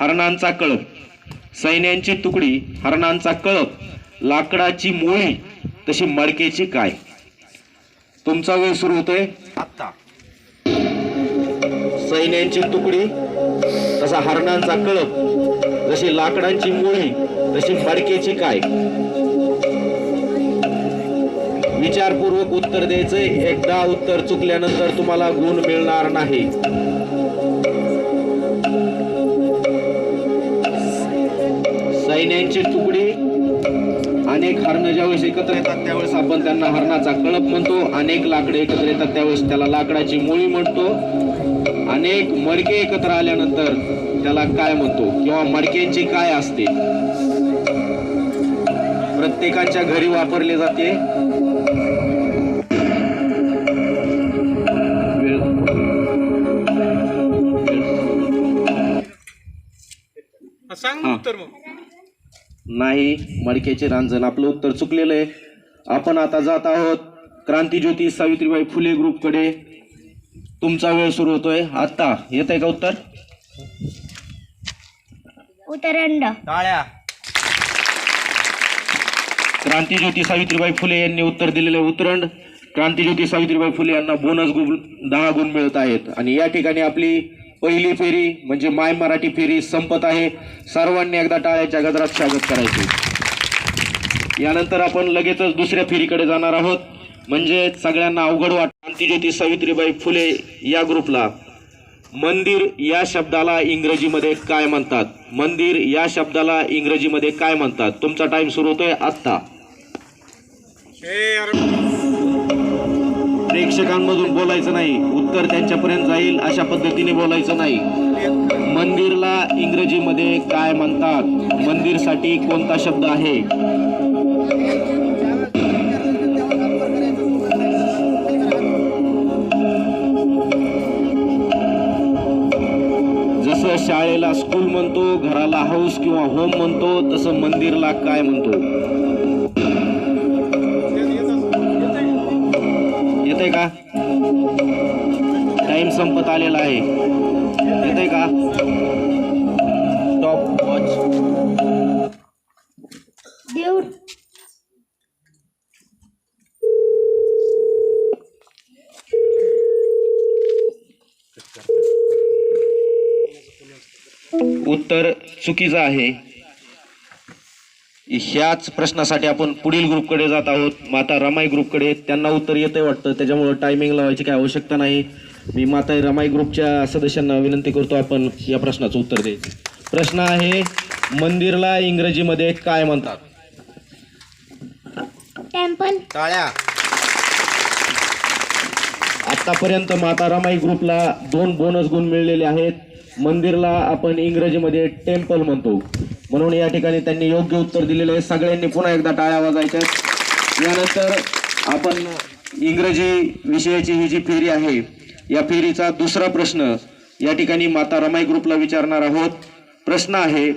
हरणांचा कळप. सैन्यांची तुकडी हरणांचा कळप. लाकडाची मोळी तशी मडकेची काय? तुमचा वेळ सुरू होतोय. आत्ता सैन्यांची तुकडी तसा हरणांचा कळप. जशी लाकडांची मोळी तशी मडकेची काय? विचारपूर्वक उत्तर द्यायचंय. एकदा उत्तर चुकल्यानंतर तुम्हाला गुण मिळणार नाही. सैन्यांची तुकडी अनेक हरण ज्यावेळेस एकत्र येतात. त्यावेळेस आपण त्यांना हरणाचा कळप म्हणतो. अनेक लाकडे एकत्र येतात. त्यावेळेस त्याला लाकडाची मुळी म्हणतो. अनेक मडके एकत्र आल्यानंतर त्याला काय म्हणतो? किंवा मडक्यांची काय असते? प्रत्येकाच्या घरी वापरले जाते. सांग. उत्तर मग. नाही मडक्याचे रांजण आपलं उत्तर चुकलेलं आहे. आपण आता जात आहोत क्रांतीज्योती सावित्रीबाई फुले ग्रुपकडे तुमचा वेळ सुरू होतोय. आत्ता येत आहे का उत्तर? उतरंड टाळ्या. क्रांतीज्योती सावित्रीबाई फुले यांनी उत्तर दिलेले उतरंड क्रांतीज्योती सावित्रीबाई फुले यांना बोनस गुण दहा गुण मिळत आहेत. आणि या ठिकाणी आपली पहिली फेरी म्हणजे माय मराठी फेरी संपत आहे. सर्वांनी एकदा टाळ्याच्या गजरात स्वागत करायचे. यानंतर आपण लगेचच दुसऱ्या फेरीकडे जाणार आहोत. म्हणजे सगळ्यांना अवघड वाट. क्रांतीज्योती सावित्रीबाई फुले या ग्रुपला. मंदिर या शब्दाला इंग्रजीमध्ये काय म्हणतात? मंदिर या शब्दाला इंग्रजीमध्ये काय म्हणतात? तुमचा टाइम सुरू होतोय आत्ता. हे प्रेक्षकांमधून बोलायचं नाही. उत्तर त्यांच्यापर्यंत जाईल अशा पद्धतीने बोलायचं नाही. मंदिरला इंग्रजीमध्ये काय म्हणतात? मंदिरसाठी कोणता शब्द आहे? जसं शाळेला स्कूल म्हणतो घराला हाऊस किंवा होम म्हणतो तसं मंदिरला काय म्हणतो? येते का? टाइम संपत आलेला आहे. येते का? स्टॉप वॉच देव उत्तर चुकीचं आहे. ह्याच प्रश्नासाठी आपण पुढील ग्रुपकडे जात आहोत. माता रमाई ग्रुपकडे. त्यांना उत्तर येतंय वाटतं. त्याच्यामुळं टायमिंग लावायची काही आवश्यकता नाही. मी माता रमाई ग्रुपच्या सदस्यांना विनंती करतो आपण या प्रश्नाचं उत्तर द्यायचं प्रश्न आहे मंदिरला इंग्रजीमध्ये काय म्हणतात? टेम्पल. टाळ्या. आतापर्यंत माता रमाई ग्रुपला दोन बोनस गुण मिळलेले आहेत. मंदिरला आपण इंग्रजीमध्ये टेम्पल म्हणतो. म्हणून या ठिकाणी त्यांनी योग्य उत्तर दिलेलं आहे. सगळ्यांनी पुन्हा एकदा टाळ्या वाजायच्या यानंतर आपण इंग्रजी विषयाची ही जी फेरी आहे या फेरीचा दुसरा प्रश्न या ठिकाणी माता रमाई ग्रुपला विचारणार आहोत. प्रश्न आहे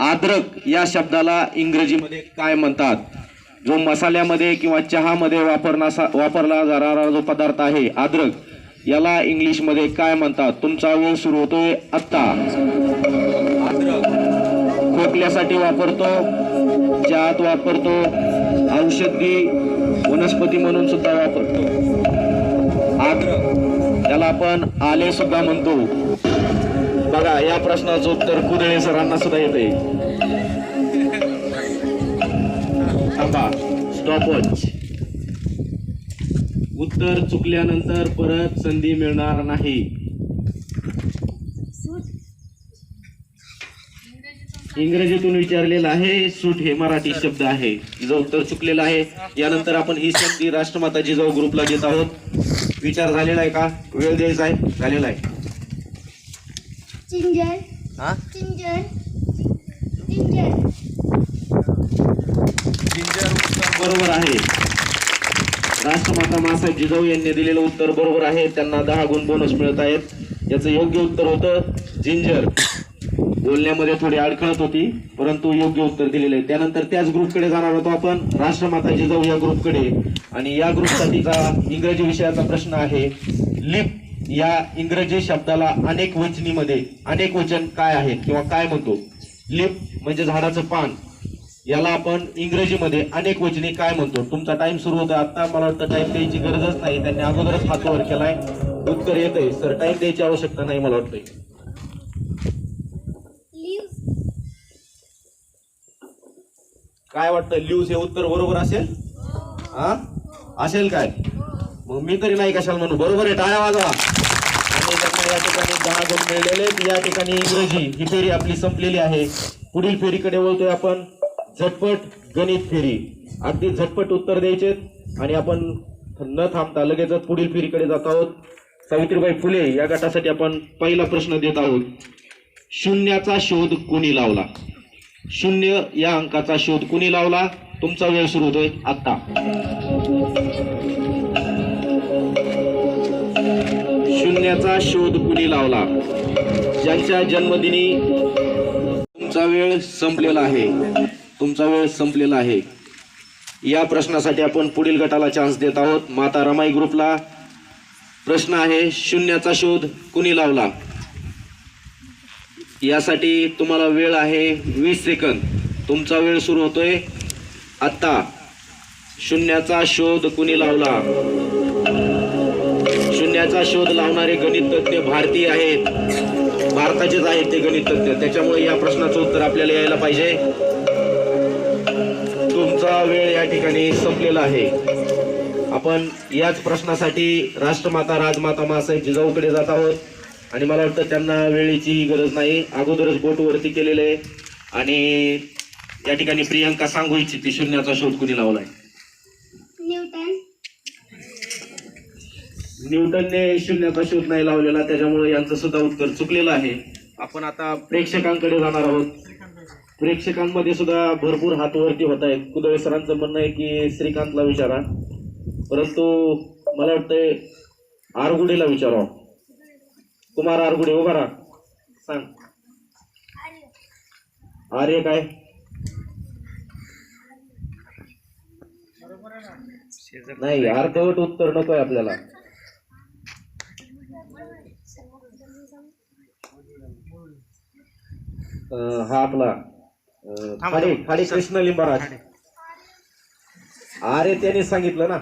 आद्रक या शब्दाला इंग्रजीमध्ये काय म्हणतात? जो मसाल्यामध्ये किंवा चहामध्ये वापरणासा वापरला जाणारा जो पदार्थ आहे आद्रक याला इंग्लिशमध्ये काय म्हणतात? तुमचा वेळ सुरू होतोय आत्ता. खोकल्यासाठी वापरतो चहात वापरतो औषधी वनस्पती म्हणून सुद्धा वापरतो. अद्रक त्याला आपण आले सुद्धा म्हणतो. बघा या प्रश्नाचं उत्तर कुदळे सरांना सुद्धा येते थांबा स्टॉपवॉच उत्तर चुकल्यानंतर परत संधी मिळणार नाही. इंग्रजीतून विचारलेलं आहे सूट हे मराठी शब्द आहे. तिचं उत्तर चुकलेलं आहे. यानंतर आपण ही संधी राष्ट्रमाता जिजाऊ ग्रुपला देत आहोत. विचार झालेला आहे का? वेळ द्यायचा आहे? झालेला आहे. हा? जिंजर उत्तर बरोबर आहे. राष्ट्रमाता मासाहेब जिजाऊ यांनी दिलेलं उत्तर बरोबर आहे. त्यांना दहा गुण बोनस मिळत आहेत. याचं योग्य उत्तर होतं जिंजर बोलण्यामध्ये थोडी अडखळत होती परंतु योग्य उत्तर दिलेलं आहे. त्यानंतर त्याच ग्रुपकडे जाणार होतो आपण. राष्ट्रमाता जिजाऊ या ग्रुपकडे आणि या ग्रुपसाठीचा इंग्रजी विषयाचा प्रश्न आहे लिप या इंग्रजी शब्दाला अनेक वचनीमध्ये अनेक वचन काय आहे किंवा काय म्हणतो? लिप म्हणजे झाडाचं पान. याला आपण इंग्रजीमध्ये अनेक वचनी काय म्हणतो? तुमचा टाइम सुरू होतो आता मला वाटतं टाइम द्यायची गरजच नाही. त्यांनी अगोदरच हातावर केलाय. उत्तर येतंय. सर टाइम द्यायची आवश्यकता नाही मला वाटतंय. काय वाटतं? ल्यूज हे उत्तर बरोबर असेल? हा? असेल काय? मग मी तरी नाही कशाला म्हणू. बरोबर आहे टाळ्या वाजवा. या ठिकाणी दहा गुण मिळलेले या ठिकाणी इंग्रजी ही फेरी आपली संपलेली आहे. पुढील फेरीकडे बोलतोय आपण झटपट गणित फेरी. अगदी झटपट उत्तर द्यायचे आणि आपण न थांबता लगेचच पुढील फेरीकडे जात आहोत. सावित्रीबाई फुले या गटासाठी आपण पहिला प्रश्न देत आहोत. शून्याचा शोध कोणी लावला? शून्य या अंकाचा शोध कुणी लावला? तुमचा वेळ सुरू होतोय आत्ता. शून्याचा शोध कुणी लावला? ज्यांच्या जन्मदिनी तुमचा वेळ संपलेला आहे. तुमचा वेळ संपलेला आहे. या प्रश्नासाठी आपण पुढील गटाला चान्स देत आहोत. माता रमाई ग्रुपला प्रश्न आहे शून्याचा शोध कुणी लावला? यासाठी तुम्हाला वेळ आहे वीस सेकंद. तुमचा वेळ सुरू होतोय. आत्ता शून्याचा शोध कुणी लावला? शून्याचा शोध लावणारे गणित भारतीय आहेत. भारताचेच आहेत ते गणित त्याच्यामुळे या प्रश्नाचं उत्तर आपल्याला यायला पाहिजे. तुमचा वेळ या ठिकाणी संपलेला आहे. आपण याच प्रश्नासाठी राष्ट्रमाता राजमाता मासाहेब जिजाऊकडे जात आहोत. आणि मला वाटतं त्यांना वेळेची गरज नाही. अगोदरच बोट वरती केलेले आहे. आणि या ठिकाणी प्रियंका सांगू इच्छिते शून्याचा शोध कुणी लावलाय? न्यूटन. न्यूटनने शून्याचा शोध नाही लावलेला त्याच्यामुळे यांचं सुद्धा उत्तर चुकलेलं आहे. आपण आता प्रेक्षकांकडे जाणार आहोत. प्रेक्षकांमध्ये सुद्धा भरपूर हात वरती होत आहेत. कुदळे सरांचं म्हणणं आहे की श्रीकांतला विचारा. परंतु मला वाटतंय आरगुडेला विचारावं. कुमार आरगुडे उभा राहा. सांग. आर्य काय? नाही अर्धवट उत्तर नकोय आपल्याला. हा आपला. खाडे खाडे कृष्ण लिंबाराज. अरे त्याने सांगितलं ना?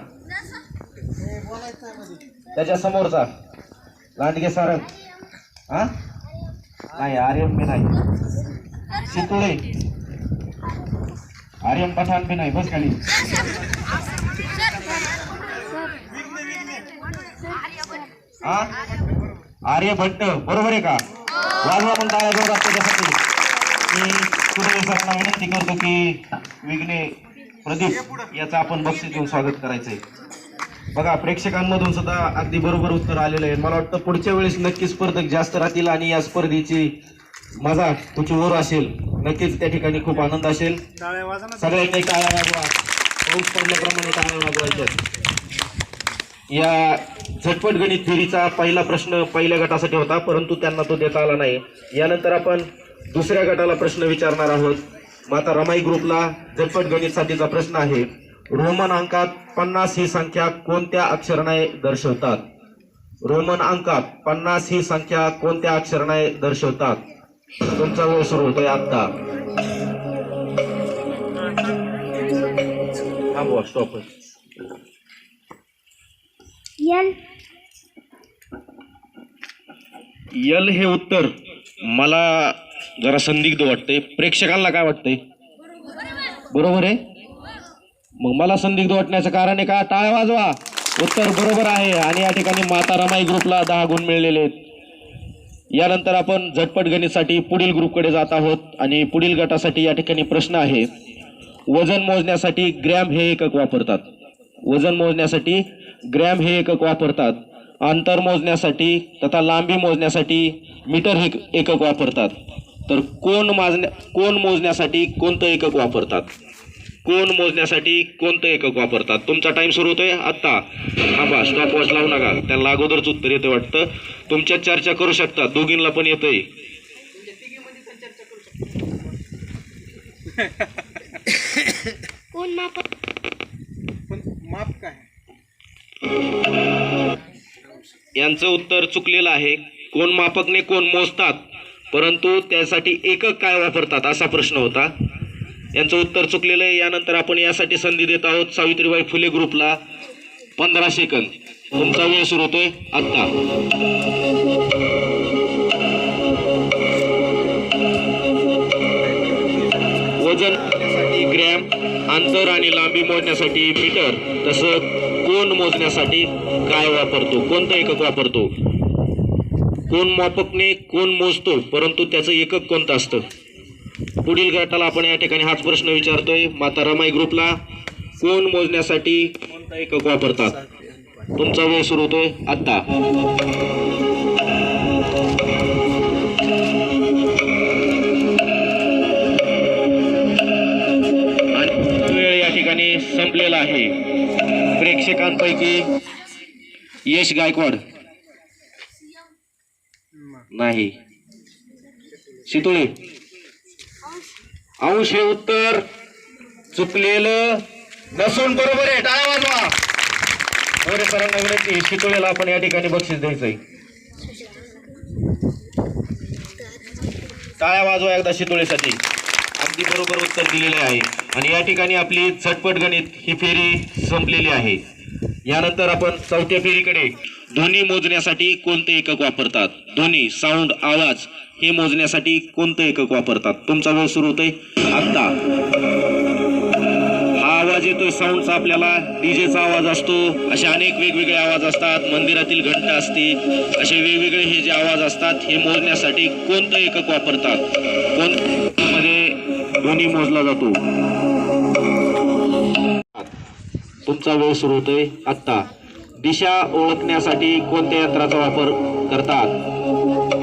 त्याच्या समोरचा. लांडगे सारंग. हा? नाही आर्यन बी नाही. चितुळे. आर्यन पठाण बी नाही बस खाली. हा? आर्य भट्ट बरोबर आहे का? वाजवा पण टाळ्या जोरात त्याच्यासाठी मी कुठे सरांना विनंती करतो की विघ्ने प्रदीप याचं आपण बक्षीस घेऊन स्वागत करायचंय. बघा प्रेक्षकांमधून सुद्धा अगदी बरोबर उत्तर आलेलं आहे. मला वाटतं पुढच्या वेळेस नक्की स्पर्धक जास्त राहतील आणि या स्पर्धेची मजा तुझी वर असेल. नक्कीच त्या ठिकाणी खूप आनंद असेल. सगळ्यांनी टाळ्या वाजवा. पाऊस पडल्याप्रमाणे टाळ्या वाजवायच्या या झटपट गणित फेरीचा पहिला प्रश्न पहिल्या गटासाठी होता परंतु त्यांना तो देता आला नाही. यानंतर आपण दुसऱ्या गटाला प्रश्न विचारणार आहोत. माता रमाई ग्रुपला झटपट गणितसाठीचा प्रश्न आहे. रोमन अंकात पन्नास ही संख्या कोणत्या अक्षराने दर्शवतात? रोमन अंकात पन्नास ही संख्या कोणत्या अक्षराने दर्शवतात? तुमचा वेळ सुरू होतोय आता स्टॉप यल हे उत्तर मला जरा संदिग्ध वाटतंय. प्रेक्षकांना काय वाटतंय? बरोबर आहे? मग मला संदिग्ध वाटण्याचं कारण आहे का? टाळ्या वाजवा. उत्तर बरोबर आहे आणि या ठिकाणी माता रमाई ग्रुपला दहा गुण मिळलेले आहेत. यानंतर आपण झटपट गणितसाठी पुढील ग्रुपकडे जात आहोत आणि पुढील गटासाठी या ठिकाणी प्रश्न आहे वजन मोजण्यासाठी ग्रॅम हे एकक वापरतात. वजन मोजण्यासाठी ग्रॅम हे एकक वापरतात. अंतर मोजण्यासाठी तथा लांबी मोजण्यासाठी मीटर हे एकक वापरतात. तर कोण माजण्या कोण मोजण्यासाठी कोणतं एकक वापरतात? कोण मोजण्यासाठी कोणतं एकक वापरतात? तुमचा टाइम सुरू होतोय. आत्ता थांबा स्टॉप वॉच लावू नका. त्यांना अगोदरच उत्तर येतं वाटतं. तुमच्यात चर्चा करू शकता. दोघींना पण येतंय. कोण माप? पण माप काय? यांचं उत्तर चुकलेलं आहे. कोण मापकने कोण मोजतात? परंतु त्यासाठी एकक काय वापरतात असा प्रश्न होता. यांचं उत्तर चुकलेलं आहे. यानंतर आपण यासाठी संधी देत आहोत सावित्रीबाई फुले ग्रुपला. पंधरा सेकंद तुमचा वेळ सुरू होतोय. आत्ता. वजन ग्रॅम अंतर आणि लांबी मोजण्यासाठी मीटर. तसं कोण मोजण्यासाठी काय वापरतो? कोणतं एकक वापरतो? कोण मापकने कोण मोजतो? परंतु त्याचं एकक कोणतं असतं? पुढील गटाला आपण या ठिकाणी हाच प्रश्न विचारतोय. माता रमाई ग्रुपला कोण मोजण्यासाठी कोणता एकक वापरतात? तुमचा वेळ सुरू होतोय. आत्ता. आणि वेळ या ठिकाणी संपलेला आहे. प्रेक्षकांपैकी यश गायकवाड. नाही. शितोळे. अंश हे उत्तर चुकलेलं नसून बरोबर आहे. टाळा वाजवा. मोरे सरांना विनंती शितोळेला आपण या ठिकाणी बक्षीस द्यायचंय. टाळ्या वाजवा एकदा शितोळेसाठी. अगदी बरोबर उत्तर दिलेले आहे. आणि या ठिकाणी आपली झटपट गणित ही फेरी संपलेली आहे. यानंतर आपण चौथ्या फेरीकडे ध्वनी मोजण्यासाठी कोणते एकक वापरतात? ध्वनी साऊंड आवाज हे मोजण्यासाठी कोणतं एकक वापरतात? तुमचा वेळ सुरू होतोय. आत्ता. हा आवाज येतो साऊंडचा आपल्याला. डीजेचा आवाज असतो. असे अनेक वेगवेगळे आवाज असतात. मंदिरातील घंटा असते असे वेगवेगळे हे जे आवाज असतात हे मोजण्यासाठी कोणतं एकक वापरतात? कोणमध्ये ध्वनी मोजला जातो. तुमचा वेळ सुरू होतोय आत्ता. दिशा ओळखण्यासाठी कोणत्या यंत्राचा वापर करतात?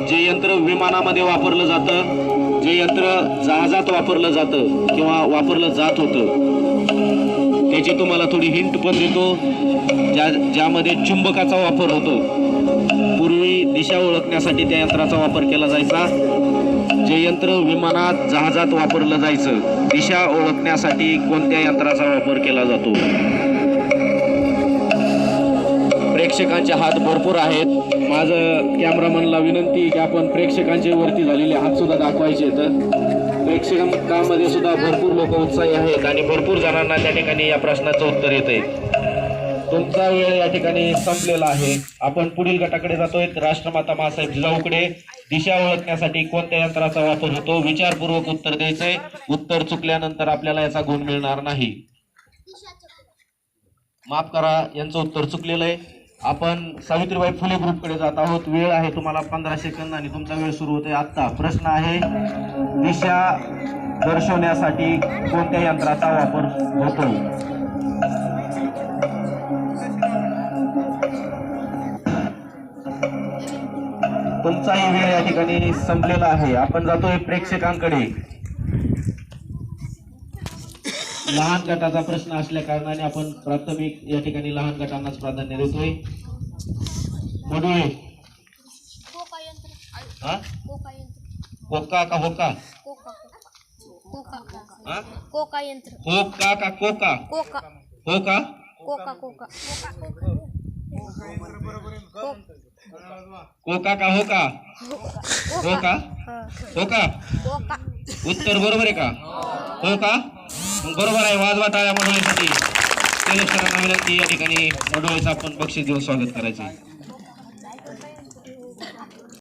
जे यंत्र विमानामध्ये वापरलं जातं जे यंत्र जहाजात वापरलं जातं किंवा वापरलं जात होतं. त्याची तुम्हाला थोडी हिंट पण देतो ज्या ज्यामध्ये चुंबकाचा वापर होतो. पूर्वी दिशा ओळखण्यासाठी त्या यंत्राचा वापर केला जायचा. जे यंत्र विमानात जहाजात वापरलं जायचं दिशा ओळखण्यासाठी कोणत्या यंत्राचा वापर केला जातो? प्रेक्षकांचे हात भरपूर आहेत. माझं कॅमेरामनला विनंती की आपण प्रेक्षकांचे वरती झालेले हात सुद्धा दाखवायचे तर प्रेक्षकांमध्ये सुद्धा भरपूर लोक उत्साही आहेत आणि भरपूर जणांना त्या ठिकाणी या प्रश्नाचं उत्तर येत आहे तुमचा वेळ या ठिकाणी संपलेला आहे. आपण पुढील गटाकडे जातोय. राष्ट्रमाता मासाहेब जिजाऊकडे दिशा ओळखण्यासाठी कोणत्या यंत्राचा वापर होतो? विचारपूर्वक उत्तर द्यायचंय. उत्तर चुकल्यानंतर आपल्याला याचा गुण मिळणार नाही. माफ करा यांचं उत्तर चुकलेलं आहे. आपण सावित्रीबाई फुले ग्रुपकडे जात आहोत. वेळ आहे तुम्हाला पंधरा सेकंद आणि तुमचा वेळ सुरू होतोय आत्ता. प्रश्न आहे दिशा दर्शवण्यासाठी कोणत्या यंत्राचा वापर होतो? तुमचाही वेळ या ठिकाणी संपलेला आहे. आपण जातोय प्रेक्षकांकडे. लहान गटाचा प्रश्न असल्या कारणाने आपण प्राथमिक या ठिकाणी लहान गटांनाच प्राधान्य देतोय. मडुळे. कोका हा? कोका यंत्र. कोका का होका? कोका. कोका कोका यंत्र. होका का कोका? कोका. कोका कोका. कोका का हो का हो का हो. का कोका उत्तर बरोबर आहे का? हो का? बरोबर आहे वाजवा टाळ्या मडोळीसाठी विनंती या ठिकाणी मडोळीचं आपण बक्षीस देऊन स्वागत करायचं